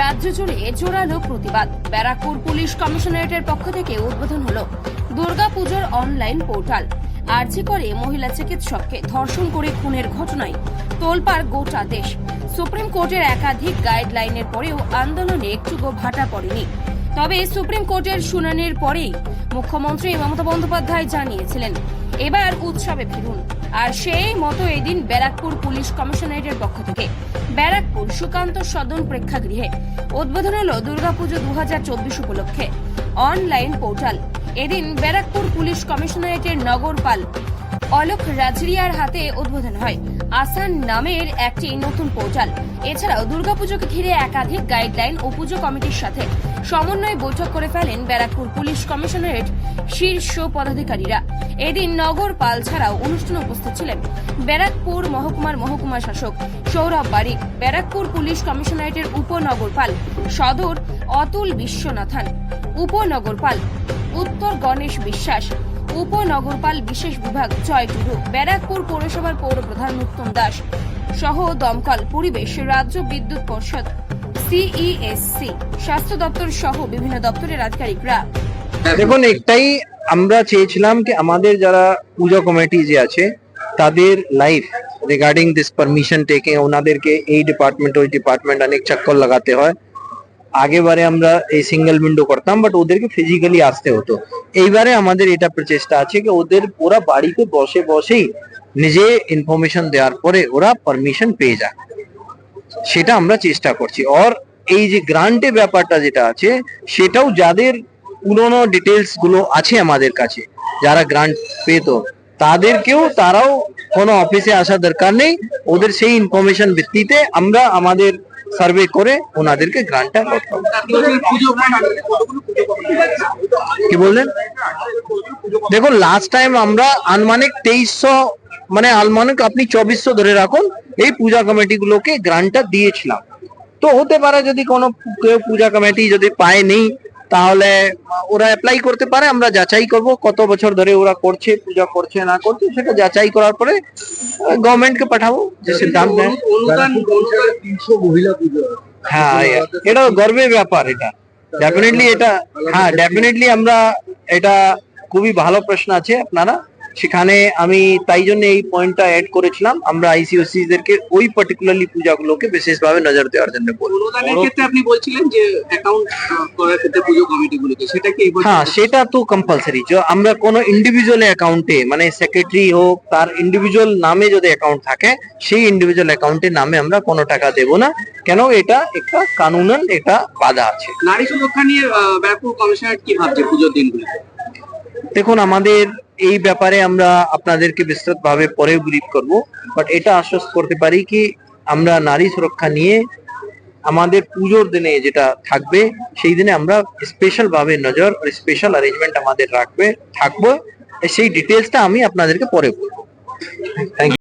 রাজ্য জুড়ে জোরালো প্রতিবাদ। ব্যারাকপুর পুলিশ কমিশনারেটের পক্ষ থেকে উদ্বোধন হলো দুর্গাপুজোর অনলাইন পোর্টাল। আর্জি করে মহিলা চিকিৎসককে ধর্ষণ করে খুনের ঘটনায় তোলপাড় গোটা দেশ। সুপ্রিম কোর্টের একাধিক গাইডলাইনের পরেও আন্দোলনে একটুকু ভাটা পড়েনি। তবে সুপ্রিম কোর্টের শুনানির পরেই মুখ্যমন্ত্রী মমতা বন্দ্যোপাধ্যায় জানিয়েছিলেন এবার উৎসবে ফিরুন। আর সেই মতো এদিন ব্যারাকপুর পুলিশ কমিশনারেটের পক্ষ থেকে ব্যারাকপুর সুকান্ত সদন প্রেক্ষাগৃহে উদ্বোধন হলো দুর্গাপুজো দু হাজার চব্বিশ উপলক্ষে অনলাইন পোর্টাল। এদিন ব্যারাকপুর পুলিশ কমিশনারেটের নগরপাল অলোক রাজরিয়ার হাতে উদ্বোধন হয়। আসান নামের একটি নতুন পোর্টাল। এছাড়াও দুর্গাপুজোকে ঘিরে একাধিক গাইডলাইন ও পুজো কমিটির সাথে সমন্বয় বৈঠক করে ফেলেন ব্যারাকপুর পুলিশ কমিশনারেট শীর্ষ পদাধিকারীরা। এদিন নগর পাল ছাড়াও অনুষ্ঠানে উপস্থিত ছিলেন ব্যারাকপুর মহকুমার মহকুমা শাসক সৌরভ বারিক, ব্যারাকপুর পুলিশ কমিশনারেটের উপনগরপাল সদর অতুল বিশ্বনাথন, উপনগরপাল উত্তর গণেশ বিশ্বাস, উপনগরপাল বিশেষ বিভাগ জয় টুডু, ব্যারাকপুর পৌরসভার পৌর প্রধান উত্তম দাস সহ দমকল পরিবেশ রাজ্য বিদ্যুৎ পর্ষদ সিইএসসি স্বাস্থ্য দপ্তর সহ বিভিন্ন দপ্তরের আধিকারিকরা। দেখুন, একটাই আমরা চেয়েছিলাম আমাদের যারা পূজা কমিটি যে আছে, তাদের life regarding this permission taking ওনাদেরকে এই ডিপার্টমেন্ট ওই ডিপার্টমেন্ট অনেক চক্কর লাগাতে হয়। আগেবারে আমরা এই সিঙ্গেল উইন্ডো করতাম বাট ওদেরকে ফিজিক্যালি আসতে হতো। এইবারে আমাদের এটা প্রচেষ্টা আছে কি ওদের পুরা বাড়িতে বসে বসেই নিজে ইনফরমেশন দেওয়ার পরে ওরা পারমিশন পেয়ে যায়। সেটা আমরা চেষ্টা করছি। অর এই যে গ্রান্টের ব্যাপারটা যেটা আছে, সেটাও যাদের পুরোনো ডিটেলসগুলো আছে আমাদের কাছে, যারা গ্রান্ট পেত, তাদেরকেও তারাও কোনো অফিসে আসা দরকার নেই। ওদের সেই ইনফরমেশন ভিত্তিতে আমরা আমাদের সার্ভে করে ওনাদেরকে গ্রান্টটা করতাম কি বললেন? দেখুন লাস্ট টাইম আমরা আনুমানিক তেইশশো মানে আনুমানিক আপনি চব্বিশশো ধরে রাখুন এই পূজা কমিটি গুলোকে গ্রান্টটা দিয়েছিলাম। তো হতে পারে যদি কোনো কেউ পূজা কমিটি যদি পায় নেই তাহলে ওরা অ্যাপ্লাই করতে পারে আমরা যাচাই করব কত বছর ধরে ওরা করছে পূজা করছে না করছে সেটা যাচাই করার পরে গভর্নমেন্টকে পাঠাবো যে সিদ্ধান্ত হ্যাঁ। এটা গর্বের ব্যাপার এটা। ডেফিনেটলি এটা হ্যাঁ ডেফিনেটলি আমরা এটা খুবই ভালো প্রশ্ন আছে আপনারা। সেখানে আমি তাই জন্য এই পয়েন্টটা অ্যাড করেছিলাম। আমরা আইসিওসি দেরকে ওই পার্টিকুলারলি পূজাগুলোকে বিশেষভাবে নজর দেওয়ার জন্য বলব। ক্ষেত্রে আপনি বলছিলেন যে অ্যাকাউন্ট করার ক্ষেত্রে পুজো কমিটিগুলোকে। সেটা কি হ্যাঁ সেটা তো কম্পালসারি আমরা কোনো ইন্ডিভিজুয়াল অ্যাকাউন্টে মানে সেক্রেটারি হোক তার ইন্ডিভিজুয়াল নামে যদি অ্যাকাউন্ট থাকে সেই ইন্ডিভিজুয়াল অ্যাকাউন্টের নামে আমরা কোনো টাকা দেব না। কেন? এটা একটা কানুনন এটা বাধা আছে। নারী সুরক্ষা নিয়ে আহ, ব্যারাকপুর কমিশনারেট কি ভাবছে পুজোর দিনগুলিতে? দেখুন আমাদের এই ব্যাপারে আমরা আপনাদেরকে বিস্তৃতভাবে পরে ব্রিফ করব বাট এটা আশ্বস্ত করতে পারি কি আমরা নারী সুরক্ষা নিয়ে আমাদের পুজোর দিনে যেটা থাকবে, সেই দিনে আমরা স্পেশাল ভাবে নজর স্পেশাল অ্যারেঞ্জমেন্ট আমাদের রাখবে, থাকব, সেই ডিটেলসটা আমি আপনাদেরকে পরে বলব। থ্যাংক